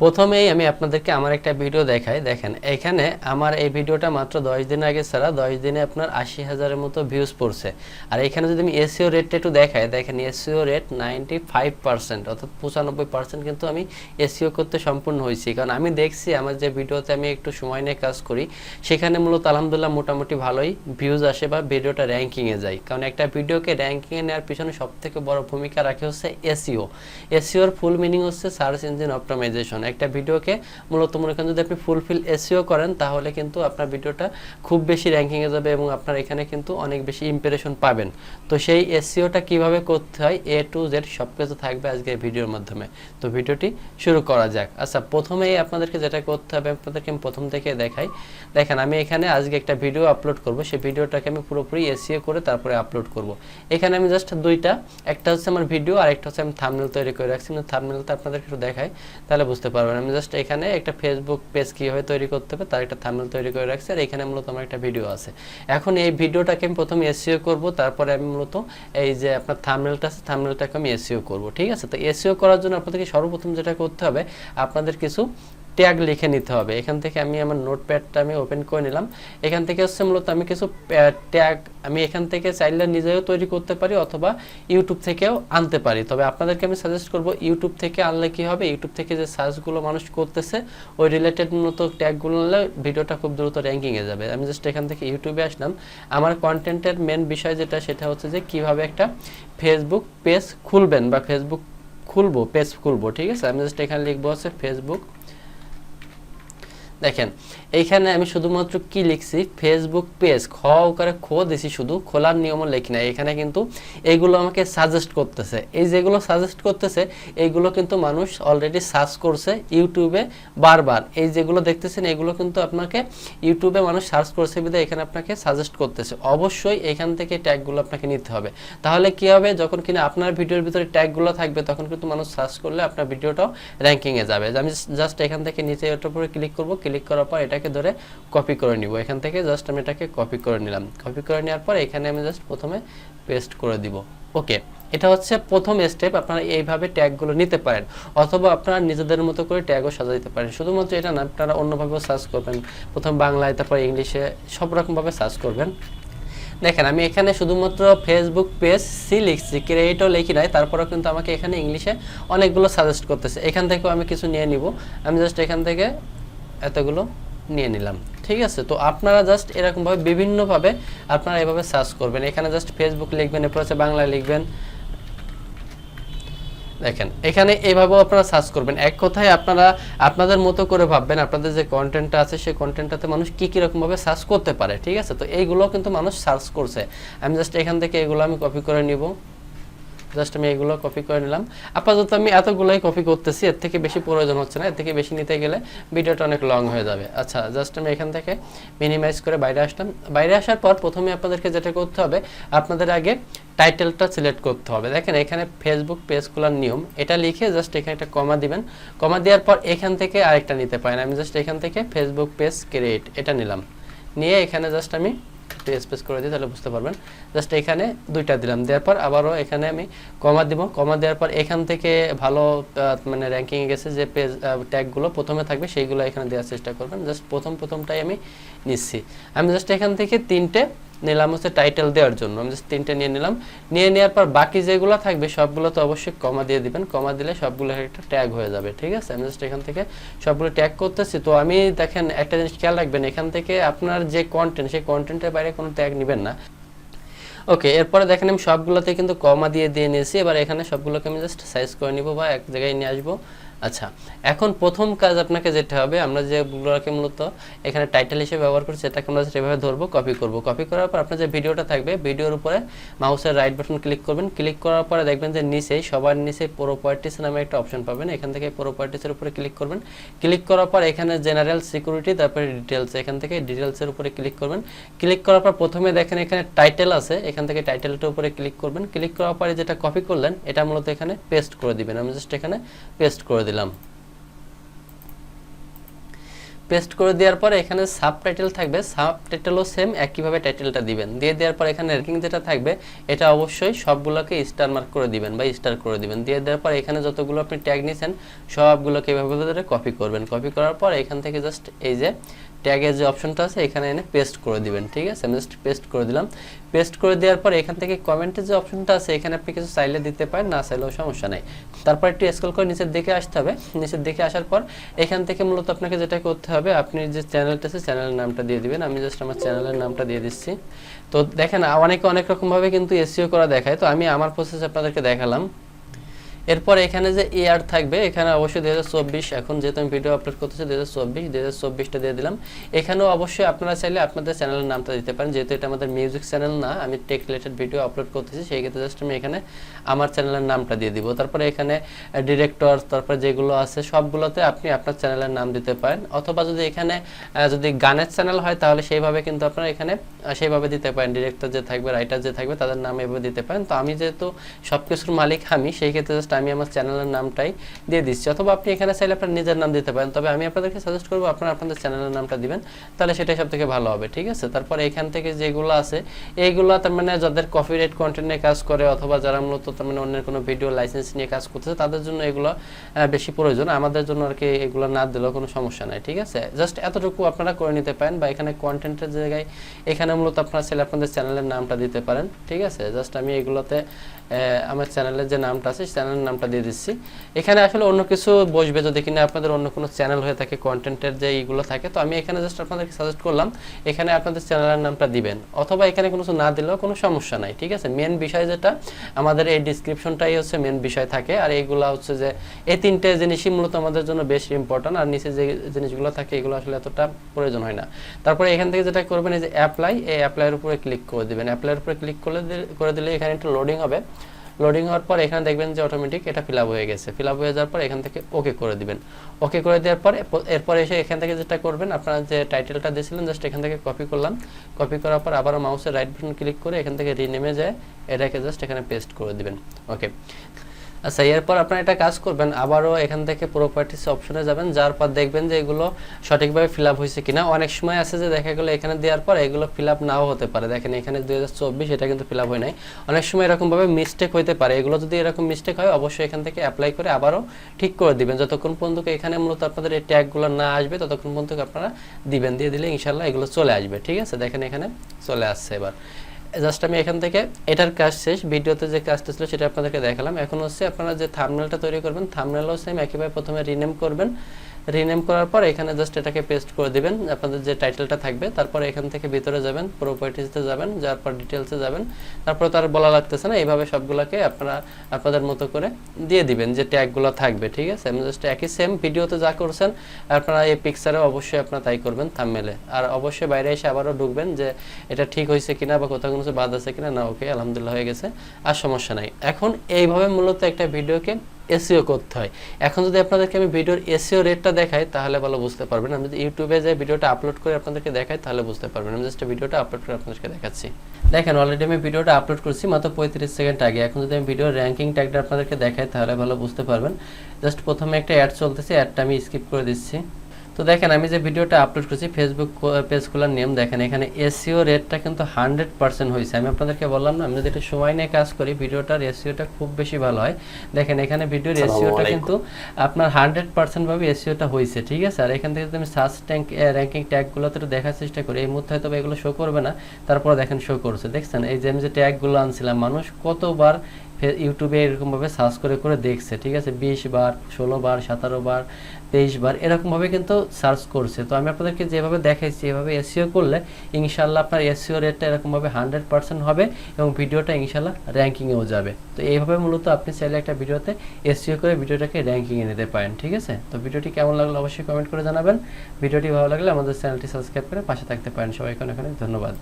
প্রথমেই আমি আপনাদেরকে আমার একটা ভিডিও দেখাই। দেখেন, এখানে আমার এই ভিডিওটা মাত্র দশ দিন আগে ছাড়া দশ দিনে আপনার আশি হাজারের মতো ভিউজ পড়ছে। আর এখানে যদি আমি এসিও রেটটা একটু দেখাই, দেখেন SEO rate ninety five percent অর্থাৎ পঁচানব্বই পার্সেন্ট কিন্তু আমি এসিও করতে সম্পূর্ণ হয়েছি। কারণ আমি দেখছি আমার যে ভিডিওতে আমি একটু সময় নিয়ে কাজ করি, সেখানে মূলত আলহামদুলিল্লাহ মোটামুটি ভালোই ভিউজ আসে বা ভিডিওটা র্যাঙ্কিংয়ে যায়। কারণ একটা ভিডিওকে র্যাঙ্কিংয়ে নেওয়ার পিছনে সব থেকে বড় ভূমিকা রাখে হচ্ছে এসিও এসিওর ফুল মিনিং হচ্ছে সার্চ ইঞ্জিন অপটিমাইজেশন একটা ভিডিওকে মূলত মনে করেন যদি আপনি ফুলফিল এসিও করেন, তাহলে কিন্তু আপনার ভিডিওটা খুব বেশি র্যাঙ্কিংয়ে যাবে এবং আপনার এখানে কিন্তু অনেক বেশি ইমপ্রেশন পাবেন। তো সেই এসিওটা কীভাবে করতে হয় এ টু জেড সব কিছু থাকবে আজকে ভিডিওর মাধ্যমে। তো ভিডিওটি শুরু করা যাক। আচ্ছা প্রথমেই আপনাদেরকে যেটা করতে হবে, আপনাদেরকে আমি প্রথম থেকে দেখাই। দেখেন, আমি এখানে আজকে একটা ভিডিও আপলোড করব। সেই ভিডিওটাকে আমি পুরোপুরি এসিও করে তারপরে আপলোড করব। এখানে আমি জাস্ট দুইটা, একটা হচ্ছে আমার ভিডিও আর একটা হচ্ছে আমি থামনেল তৈরি করে রাখছি। থামনেলটা আপনাদেরকে একটু দেখাই, তাহলে বুঝতে পারবেন। আমি জাস্ট এখানে একটা ফেসবুক পেজ কীভাবে তৈরি করতে হবে, তার একটা থামনেল তৈরি করে রাখছি, আর এখানে মূলত আমার একটা ভিডিও আছে। এখন এই ভিডিওটাকে আমি প্রথমে এসিও করব, তারপরে আমি মূলত এই যে আপনার থামনেলটা আছে থামনেলটাকে আমি এসিও করব, ঠিক আছে? তো এসিও করার জন্য আপনাদেরকে সর্বপ্রথম যেটা করতে হবে, আপনাদের কিছু ট্যাগ লিখে নিতে হবে। এখান থেকে আমি আমার নোটপ্যাডটা আমি ওপেন করে নিলাম। এখান থেকে হচ্ছে মূলত আমি কিছু ট্যাগ আমি এখান থেকে চাইলে নিজেও তৈরি করতে পারি অথবা ইউটিউব থেকেও আনতে পারি। তবে আপনাদেরকে আমি সাজেস্ট করব ইউটিউব থেকে আনলে কি হবে? ইউটিউব থেকে যে সার্চগুলো মানুষ করতেছে, ওই রিলেটেড মূলত ট্যাগগুলো আনলে ভিডিওটা খুব দ্রুত র্যাঙ্কিংয়ে যাবে। আমি জাস্ট এখান থেকে ইউটিউবে আসলাম। আমার কন্টেন্টের মেন বিষয় যেটা, সেটা হচ্ছে যে কীভাবে একটা ফেসবুক পেজ খুলবেন বা ফেসবুক খুলবো পেজ খুলবো, ঠিক আছে? আমি জাস্ট এখানে লিখব হচ্ছে ফেসবুক দেখেন, এইখানে আমি শুধুমাত্র কি লিখছি? ফেসবুক পেজ খ করে খো দিছি শুধু, খোলার নিয়মও লিখি না এখানে কিন্তু এইগুলো আমাকে সাজেস্ট করতেছে। এই যেগুলো সাজেস্ট করতেছে এইগুলো কিন্তু মানুষ অলরেডি সার্চ করছে ইউটিউবে বারবার। এই যেগুলো দেখতেছেন, এগুলো কিন্তু আপনাকে ইউটিউবে মানুষ সার্চ করছে বিধে এখানে আপনাকে সাজেস্ট করতেছে। অবশ্যই এখান থেকে ট্যাগগুলো আপনাকে নিতে হবে। তাহলে কি হবে? যখন কিনা আপনার ভিডিওর ভিতরে ট্যাগগুলো থাকবে, তখন কিন্তু মানুষ সার্চ করলে আপনার ভিডিওটাও র্যাঙ্কিংয়ে যাবে। আমি জাস্ট এখান থেকে নিচে এটার উপরে ক্লিক করব ক্লিক করার পর এটাকে ধরে কপি করে নিব। এখান থেকে জাস্ট আমি এটাকে কপি করে নিলাম। কপি করে নেওয়ার পর এখানে আমি জাস্ট প্রথমে পেস্ট করে দিব। ওকে এটা হচ্ছে প্রথম স্টেপ আপনারা এইভাবে ট্যাগগুলো নিতে পারেন। অথবা আপনারা নিজেদের মতো করে ট্যাগও সাজাইতে পারেন। শুধুমাত্র এটা না, আপনারা অন্যভাবেও সার্চ করবেন। প্রথম বাংলায়, তারপর ইংলিশে সব রকমভাবে সার্চ করবেন। দেখেন, আমি এখানে শুধুমাত্র ফেসবুক পেজ সি লিখছি ক্রিয়েটও লিখি নাই। তারপরেও কিন্তু আমাকে এখানে ইংলিশে অনেকগুলো সাজেস্ট করতেছে। এখান থেকেও আমি কিছু নিয়ে নিব। আমি জাস্ট এখান থেকে এতগুলো নিয়ে নিলাম। ঠিক আছে? তো আপনারা জাস্ট এরকমভাবে বিভিন্নভাবে আপনারা এভাবে সার্চ করবেন। এখানে জাস্ট ফেসবুক লিখবেন, এরপর হচ্ছে বাংলায় লিখবেন। দেখেন, এখানে এইভাবেও আপনারা সার্চ করবেন। এক কথায় আপনারা, আপনাদের মতো করে ভাববেন আপনাদের যে কন্টেন্টটা আছে, সেই কন্টেন্টটাতে মানুষ কী কী রকমভাবে সার্চ করতে পারে। ঠিক আছে? তো এইগুলো কিন্তু মানুষ সার্চ করছে। আমি জাস্ট এখান থেকে এগুলো আমি কপি করে নিব। জাস্ট আমি এগুলো কপি করে নিলাম। আপাতত আমি এতগুলোই কপি করতেছি, এর থেকে বেশি প্রয়োজন হচ্ছে না, এর থেকে বেশি নিতে গেলে ভিডিওটা অনেক লং হয়ে যাবে। আচ্ছা জাস্ট আমি এখান থেকে মিনিমাইজ করে বাইরে আসলাম। বাইরে আসার পর প্রথমে আপনাদেরকে যেটা করতে হবে, আপনাদের আগে টাইটেলটা সিলেক্ট করতে হবে। দেখেন, এখানে ফেসবুক পেজ খোলার নিয়ম, এটা লিখে জাস্ট এখানে একটা কমা দিবেন। কমা দেওয়ার পর এখান থেকে আরেকটা নিতে পারেন। আমি জাস্ট এখান থেকে ফেসবুক পেজ ক্রিয়েট এটা নিলাম। নিয়ে এখানে জাস্ট আমি একটু স্পেস করে দিই তাহলে বুঝতে পারবেন। জাস্ট এখানে দুইটা দিলাম। দেওয়ার পর আবারও এখানে আমি কমা দিব। কমা দেওয়ার পর এখান থেকে ভালো মানে র্যাঙ্কিংয়ে গেছে যে পেজ ট্যাগগুলো প্রথমে থাকবে, সেইগুলো এখানে দেওয়ার চেষ্টা করবেন। জাস্ট প্রথম, প্রথমটাই আমি নিচ্ছি। আমি জাস্ট এখান থেকে তিনটে নিলাম হচ্ছে টাইটেল দেওয়ার জন্য। আমি জাস্ট তিনটে নিয়ে নিলাম। নিয়ে নেওয়ার পর বাকি যেগুলো থাকবে, সবগুলো তো অবশ্যই কমা দিয়ে দিবেন। কমা দিলে সবগুলো একটা ট্যাগ হয়ে যাবে, ঠিক আছে? আমি জাস্ট এখান থেকে সবগুলো ট্যাগ করতেছি। তো আমি দেখেন, একটা জিনিস খেয়াল রাখবেন, এখান থেকে আপনার যে কন্টেন্ট সেই কন্টেন্টের বাইরে কোনো ট্যাগ নেবেন না। ওকে এরপরে দেখেন আমি সবগুলোতে কিন্তু কমা দিয়ে দিয়ে নিয়েছি। এবার এখানে সবগুলোকে আমি জাস্ট সাইজ করে নিব বা এক জায়গায় নিয়ে আসব। আচ্ছা এখন প্রথম কাজ আপনাকে যেতে হবে, আমরা যেগুলোকে মূলত এখানে টাইটেল হিসেবে ব্যবহার করছি, সেটাকে আমরা সেভাবে ধরবো কপি করব। কপি করার পর আপনার যে ভিডিওটা থাকবে, ভিডিওর উপরে মাউসের রাইট বাটন ক্লিক করবেন। ক্লিক করার পরে দেখবেন যে নিচেই সবার নিচে প্রোপার্টিস নামে একটা অপশন পাবেন। এখান থেকে প্রোপার্টিসের উপরে ক্লিক করবেন। ক্লিক করার পর এখানে জেনারেল সিকিউরিটি তারপরে ডিটেলস এখান থেকে ডিটেলসের উপরে ক্লিক করবেন। ক্লিক করার পর প্রথমে দেখেন এখানে টাইটেল আছে, এখান থেকে টাইটেলটার উপরে ক্লিক করবেন। ক্লিক করার পরে যেটা কপি করলেন, এটা মূলত এখানে পেস্ট করে দিবেন। আমি জাস্ট এখানে পেস্ট করে দিলাম। পেস্ট করে দেওয়ার পরে এখানে সাব টাইটেল থাকবে। সাব টাইটেলও সেম একইভাবে টাইটেলটা দিবেন। দিয়ে দেওয়ার পর এখানে র্যাঙ্কিং যেটা থাকবে, এটা অবশ্যই সবগুলোকে স্টার মার্ক করে দিবেন বা স্টার করে দিবেন। দিয়ে দেওয়ার পর এখানে যতগুলো আপনি ট্যাগ নিয়েছেন সবগুলোকে এভাবে ধরে কপি করবেন। কপি করার পর এখান থেকে জাস্ট এই যে ট্যাগের যে অপশনটা আছে, এখানে এনে পেস্ট করে দিবেন, ঠিক আছে? আমি জাস্ট পেস্ট করে দিলাম। পেস্ট করে দেওয়ার পর এখান থেকে কমেন্টের যে অপশনটা আছে, এখানে আপনি কিছু চাইলে দিতে পারেন, না চাইলেও সমস্যা নেই। তারপর একটু স্ক্রল করে নিচের দিকে আসতে হবে। নিচের দিকে আসার পর এখান থেকে মূলত আপনাকে যেটা করতে হবে, আপনি যে চ্যানেলটা আছে চ্যানেলের নামটা দিয়ে দিবেন। আমি জাস্ট আমার চ্যানেলের নামটা দিয়ে দিচ্ছি। তো দেখেন, অনেকে অনেক রকমভাবে কিন্তু এসিও করা দেখায়। তো আমি আমার প্রসেস আপনাদেরকে দেখালাম। এরপর এখানে যে ইয়ার থাকবে, এখানে অবশ্যই দুই হাজার চব্বিশ, এখন যেহেতু আমি ভিডিও আপলোড করতেছি, দুই হাজার চব্বিশ, দুই হাজার চব্বিশটা দিয়ে দিলাম। এখানেও অবশ্যই আপনারা চাইলে আপনাদের চ্যানেলের নামটা দিতে পারেন, যেহেতু এটা আমাদের মিউজিক চ্যানেল না, আমি টেক রিলেটেড ভিডিও আপলোড করতেছি, সেই ক্ষেত্রে জাস্ট আমি এখানে আমার চ্যানেলের নামটা দিয়ে দিব। তারপরে এখানে ডিরেক্টর তারপরে যেগুলো আছে, সবগুলোতে আপনি আপনার চ্যানেলের নাম দিতে পারেন। অথবা যদি এখানে যদি গানের চ্যানেল হয়, তাহলে সেইভাবে কিন্তু আপনারা এখানে সেইভাবে দিতে পারেন। ডিরেক্টর যে থাকবে রাইটার যে থাকবে, তাদের নাম এভাবে দিতে পারেন। তো আমি যেহেতু সব কিছুর মালিক, আমি, সেই ক্ষেত্রে জাস্ট আমি আমার চ্যানেলের নামটাই দিয়ে দিচ্ছি। অথবা আপনি এখানে চাইলে আপনার নিজের নাম দিতে পারেন। তবে আমি আপনাদেরকে সাজেস্ট করব আপনারা আপনাদের চ্যানেলের নামটা দিবেন, তাহলে সেটাই সব থেকে ভালো হবে, ঠিক আছে? তারপর এখান থেকে যেগুলো আছে, এইগুলো তার মানে যাদের কপিরাইট কন্টেন্ট নিয়ে কাজ করে অথবা যারা মূলত তার মানে অন্যের কোনো ভিডিও লাইসেন্স নিয়ে কাজ করতেছে, তাদের জন্য এগুলো বেশি প্রয়োজন। আমাদের জন্য আর কি এগুলো না দিলেও কোনো সমস্যা নাই, ঠিক আছে? জাস্ট এতটুকু আপনারা করে নিতে পারেন বা এখানে কন্টেন্টের জায়গায়, এখানে মূলত আপনারা চাইলে আপনাদের চ্যানেলের নামটা দিতে পারেন, ঠিক আছে? জাস্ট আমি এগুলোতে আমার চ্যানেলের যে নামটা আছে, চ্যানেলের নামটা দিয়ে দিচ্ছি। এখানে আসলে অন্য কিছু বসবে যদি কিনা আপনাদের অন্য কোনো চ্যানেল হয়ে থাকে, কন্টেন্টের যে এইগুলো থাকে, তো আমি এখানে জাস্ট আপনাদেরকে সাজেস্ট করলাম, এখানে আপনাদের চ্যানেলের নামটা দিবেন। অথবা এখানে কোনো কিছু না দিলেও কোনো সমস্যা নাই, ঠিক আছে? মেন বিষয় যেটা, আমাদের এই ডিসক্রিপশনটাই হচ্ছে মেন বিষয় থাকে, আর এইগুলো হচ্ছে যে এই তিনটে জিনিসই মূলত আমাদের জন্য বেশি ইম্পর্ট্যান্ট আর নিচে যে জিনিসগুলো থাকে, এগুলো আসলে এতটা প্রয়োজন হয় না। তারপরে এখান থেকে যেটা করবেন, এই যে অ্যাপ্লাই এই অ্যাপ্লাইয়ের উপরে ক্লিক করে দিবেন। অ্যাপ্লাইয়ের উপরে ক্লিক করে করে দিলে এখানে একটু লোডিং হবে। লোডিং হওয়ার পর এখানে দেখবেন যে অটোমেটিক এটা ফিল হয়ে গেছে। ফিল হয়ে যাওয়ার পর এখান থেকে ওকে করে দিবেন। ওকে করে দেওয়ার পর এরপর- এরপর এসে এখান থেকে যেটা করবেন, আপনারা যে টাইটেলটা দিয়েছিলেন জাস্ট এখান থেকে কপি করলাম। কপি করার পর আবারও মাউসের রাইট বাটন ক্লিক করে এখান থেকে রিনেমে যায়, এটাকে জাস্ট এখানে পেস্ট করে দিবেন। ওকে আচ্ছা এরপর আপনারা এটা কাজ করবেন, আবারও এখান থেকে প্রপার্টিস অপশনে যাবেন, যার পর দেখবেন যে এগুলো সঠিকভাবে ফিল আপ হয়েছে কিনা। অনেক সময় আছে যে দেখা গেলো এখানে দেওয়ার পর এগুলো ফিল আপ নাও হতে পারে। দেখেন এখানে দুই হাজার চব্বিশ, এটা কিন্তু ফিল আপ হয় নাই। অনেক সময় এরকমভাবে মিস্টেক হতে পারে। এগুলো যদি এরকম মিস্টেক হয়, অবশ্যই এখান থেকে অ্যাপ্লাই করে আবারও ঠিক করে দিবেন। যতক্ষণ পর্যন্ত এখানে মূলত আপনাদের এই ট্যাগগুলো না আসবে, ততক্ষণ পর্যন্ত আপনারা দিবেন, দিয়ে দিলে ইনশাল্লাহ এগুলো চলে আসবে। ঠিক আছে? দেখেন এখানে চলে আসছে এবার। জাস্ট আমি এখান থেকে এটার কাজ শেষ, ভিডিওতে যে কাজটা ছিল সেটা আপনাদেরকে দেখালাম। এখন হচ্ছে আপনারা যে থামনেলটা তৈরি করবেন থামনেলও সেম একেবারে প্রথমে রিনেম করবেন। রিনেম করার পর এখানে জাস্ট এটাকে পেস্ট করে দিবেন। আপনাদের যে টাইটেলটা থাকবে, তারপর এখান থেকে ভিতরে যাবেন প্রপার্টিসতে যাবেন যাওয়ার পর ডিটেলসে যাবেন। তারপর তার বলা লাগতেছে না, এইভাবে সবগুলোকে আপনারা আপনাদের মতো করে দিয়ে দিবেন যে ট্যাগগুলো থাকবে, ঠিক আছে? আমি জাস্ট একই সেম ভিডিওতে যা করছেন, আপনারা এই পিকচারে অবশ্যই আপনারা তাই করবেন থামমেলে আর অবশ্যই বাইরে এসে আবারও ঢুকবেন যে এটা ঠিক হয়েছে কিনা বা কোথাও কোনো বাদ আছে কিনা, না, ওকে, আলহামদুলিল্লাহ হয়ে গেছে, আর সমস্যা নাই। এখন এইভাবে মূলত একটা ভিডিওকে এসিও করতে হয়। এখন যদি আপনাদেরকে আমি ভিডিওর এসিও রেটটা দেখাই, তাহলে ভালো বুঝতে পারবেন। আমি যদি ইউটিউবে যাই ভিডিওটা আপলোড করে আপনাদেরকে দেখাই, তাহলে বুঝতে পারবেন। আমি জাস্ট ভিডিওটা আপলোড করে আপনাদেরকে দেখাচ্ছি। দেখেন অলরেডি আমি ভিডিওটা আপলোড করছি মাত্র পঁয়ত্রিশ সেকেন্ড আগে। এখন যদি আমি ভিডিওর র্যাঙ্কিং ট্যাগটা আপনাদেরকে দেখাই, তাহলে ভালো বুঝতে পারবেন। জাস্ট প্রথমে একটা অ্যাড চলতেছে অ্যাডটা আমি স্কিপ করে দিচ্ছি। তো দেখেন আমি যে ভিডিওটা আপলোড করছি ফেসবুক পেজ খোলার নিয়ম দেখেন এখানে এসিও রেটটা কিন্তু হান্ড্রেড পার্সেন্ট হয়েছে। আমি আপনাদেরকে বললাম না আমি যদি একটু সময় নিয়ে কাজ করি ভিডিওটার এসিওটা খুব বেশি ভালো হয়। দেখেন এখানে ভিডিওর এসিওটা কিন্তু আপনার হান্ড্রেড পার্সেন্ট ভাবে এসিওটা হয়েছে ঠিক আছে? আর এখান থেকে যদি আমি সার্চ ট্যাঙ্ক র্যাঙ্কিং ট্যাগগুলোতে একটু দেখার চেষ্টা করি এই মুহূর্তে হয়তো এগুলো শো করবে না তারপর দেখেন শো করছে। দেখছেন? এই যে আমি যে ট্যাগগুলো আনছিলাম মানুষ কতবার ইউটিউবে এরকমভাবে সার্চ করে করে দেখছে, ঠিক আছে? বিশ বার, ষোলো বার, সতেরো বার, তেইশ বার এরকমভাবে কিন্তু সার্চ করছে। তো আমি আপনাদেরকে যেভাবে দেখাইছি, এভাবে এসিও করলে ইনশাল্লাহ আপনার এসিও রেটটা এরকমভাবে হান্ড্রেড পার্সেন্ট হবে এবং ভিডিওটা ইনশাল্লাহ র্যাঙ্কিংয়েও যাবে। তো এইভাবে মূলত আপনি চাইলে একটা ভিডিওতে এসিও করে ভিডিওটাকে র্যাঙ্কিংয়ে নিতে পারেন, ঠিক আছে? তো ভিডিওটি কেমন লাগল অবশ্যই কমেন্ট করে জানাবেন। ভিডিওটি ভালো লাগলে আমাদের চ্যানেলটি সাবস্ক্রাইব করে পাশে থাকতে পারেন। সবাইকে অনেক অনেক ধন্যবাদ।